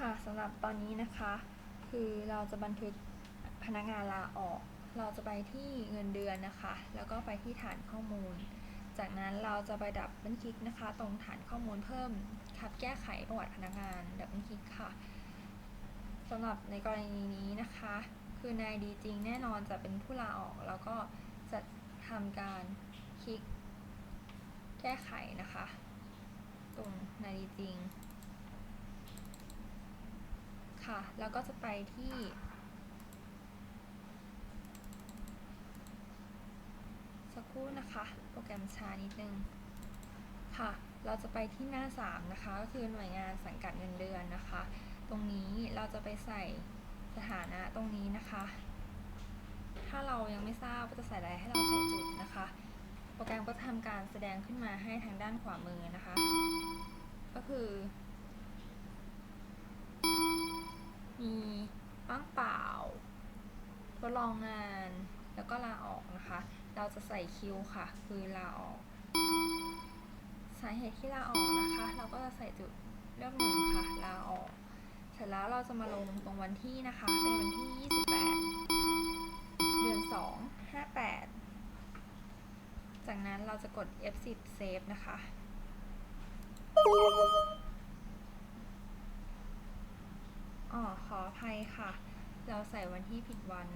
ค่ะสำหรับตอนนี้นะคะ คือเราจะบันทึกพนักงานลาออก เราจะไปที่เงินเดือนนะคะ แล้วก็ไปที่ฐานข้อมูล จากนั้นเราจะไปดับเบิลคลิกนะคะ ตรงฐานข้อมูลเพิ่มคับแก้ไขประวัติพนักงานดับเบิลคลิกค่ะสำหรับในกรณีนี้นะคะ คือนายดีจริงแน่นอนจะเป็นผู้ลาออก แล้วก็จะทำการคลิกแก้ไขนะคะ ตรงนายดีจริง ค่ะ แล้วก็จะไปที่สักครู่นะคะ โปรแกรมช้านิดนึง ค่ะ เราจะไปที่หน้า 3 นะคะ ก็คือหน่วยงานสังกัดเงินเดือนนะคะ ตรงนี้เราจะไปใส่สถานะตรงนี้นะคะ ถ้าเรายังไม่ทราบว่าจะใส่อะไรให้เราใส่จุดนะคะ โปรแกรมก็จะทำการแสดงขึ้นมาให้ทางด้านขวามือนะคะ ก็คือ มี ว่างเปล่า ทดลองงาน แล้วก็ลาออกนะคะ เราจะใส่คิวค่ะ คือลาออก สาเหตุที่ลาออกนะคะ เราก็จะใส่จุดเลือกหนึ่งค่ะ ลาออก เสร็จแล้วเราจะมาลงตรงวันที่นะคะ เป็นวันที่ 28 เดือน 2 58 จากนั้นเราจะกด F10 Save นะคะ อ๋อ ขออภัยค่ะ เราใส่ วันที่ผิดวัน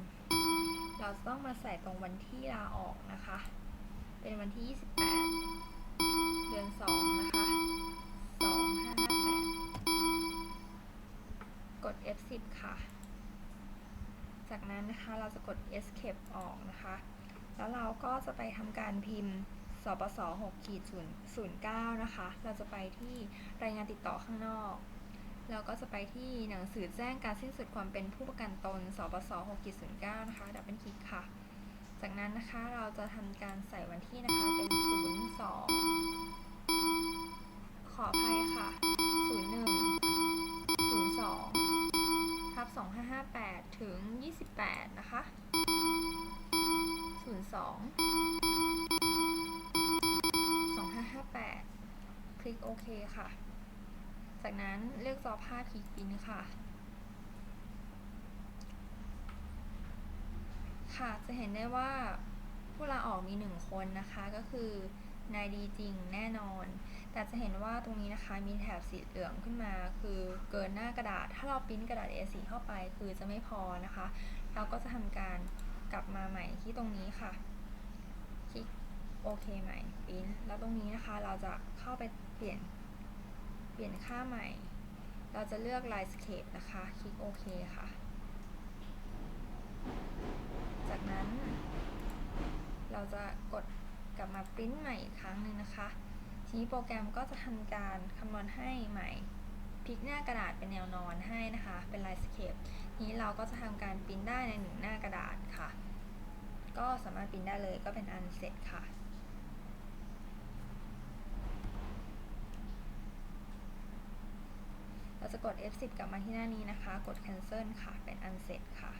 เราจะต้องมาใส่ตรงวันที่ลาออกนะคะ เป็นวันที่ 28 เดือน 2 นะคะ 2558 กด F10 ค่ะ จากนั้นนะคะเราจะกด Escape ออกนะคะ แล้วเราก็จะไปทำการพิมพ์สปส6ขีด09 นะคะ เราจะไปที่รายงานติดต่อข้างนอก เราก็จะไปที่หนังสือแจ้งการสิ้นสุดความเป็นผู้ประกันตน สปส6.09 นะคะ ดับเบิลคลิกค่ะ จากนั้นนะคะเราจะทำการใส่วันที่นะคะเป็น 02 ขออภัยค่ะ 01 02ทับ2558 ถึง 28 นะคะ 02 2558 คลิกโอเคค่ะ จากนั้นเลือกจอภาพคลิกปินค่ะ ค่ะจะเห็นได้ว่าผู้ลาออกมีหนึ่งคนนะคะก็คือนายดีจริงแน่นอน แต่จะเห็นว่าตรงนี้นะคะมีแถบสีเหลืองขึ้นมา คือเกินหน้ากระดาษ ถ้าเราปริ้นกระดาษ A4 เข้าไปคือจะไม่พอนะคะ เราก็จะทำการกลับมาใหม่ที่ตรงนี้ค่ะ คลิกโอเคใหม่ปริ้นแล้วตรงนี้นะคะเราจะเข้าไปเปลี่ยน เปลี่ยนค่าใหม่ เราจะเลือก Landscape นะคะ คลิกโอเคค่ะ จากนั้น เราจะกดกลับมาปริ้นใหม่อีกครั้งหนึ่งนะคะ ทีนี้โปรแกรมก็จะทำการคำนวณให้ใหม่พลิกหน้ากระดาษเป็นแนวนอนให้นะคะ เป็น Landscape นี้เราก็จะทำการปริ้นได้ในหนึ่งหน้ากระดาษค่ะ ก็สามารถปริ้นได้เลยก็เป็นอันเสร็จค่ะ เราจะกด F10 กลับมาที่หน้านี้นะคะ กด cancel ค่ะ เป็น Unset ค่ะ